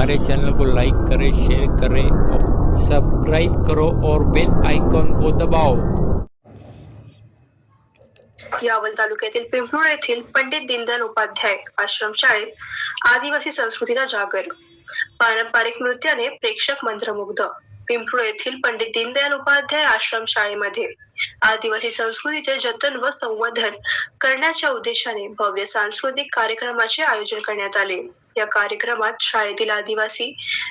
हमारे चैनल को लाइक करें शेयर करें और सब्सक्राइब करो और बेल आइकॉन को दबाओ। यावल तालुक्यातील पिंपरुण येथील पंडित दीनदयाल उपाध्याय आश्रमशाळेत आदिवासी संस्कृतीचा जागर पारंपरिक नृत्याने प्रेक्षक मंत्रमुग्ध. पिंपळू येथील पंडित दीनदयाल उपाध्याय आश्रम शाळेमध्ये आदिवासी संस्कृतीचे जतन व संवर्धन करण्याच्या उद्देशाने भव्य सांस्कृतिक कार्यक्रमाचे आयोजन करण्यात आले. या कार्यक्रमात शाळेतील आदिवासी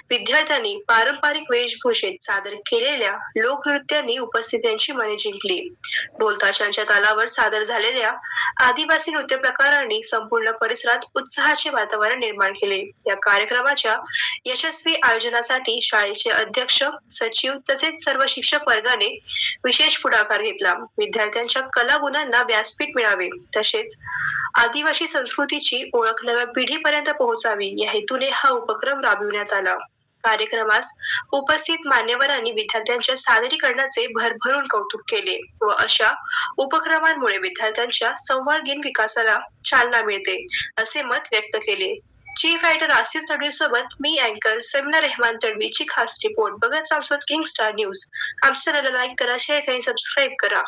विद्यार्थ्यांनी पारंपरिक वेशभूषेत सादर केलेल्या लोकनृत्यांनी उपस्थितांची मने जिंकली. ढोलताशांच्या तालावर सादर झालेल्या आदिवासी नृत्य प्रकारांनी संपूर्ण परिसरात उत्साहाचे वातावरण निर्माण केले. या कार्यक्रमाच्या यशस्वी आयोजनासाठी शाळेचे अध्यक्ष सचिव तसेच सर्व शिक्षक वर्गाने विशेष पुढाकार घेतला. विद्यार्थ्यांच्या कलागुणांना व्यासपीठ मिळावे. तसेच आदिवासी संस्कृतीची ओळख नव्या पिढीपर्यंत पोहोचावी या हेतूने हा उपक्रम राबविण्यात आला. कार्यक्रमास उपस्थित मान्यवरांनी विद्यार्थ्यांच्या सादरीकरणाचे भरभरून कौतुक केले व अशा उपक्रमांमुळे विद्यार्थ्यांच्या संवर्गीन विकासाला चालना मिळते असे मत व्यक्त केले. चीफ फायटर आसिफ तडवी सोबत मी अँकर समीना रेहमान तडवीची खास रिपोर्ट बघत राहत किंग स्टार न्यूज आमच्या चॅनलला लाईक करा शेअर करा सबस्क्राईब करा।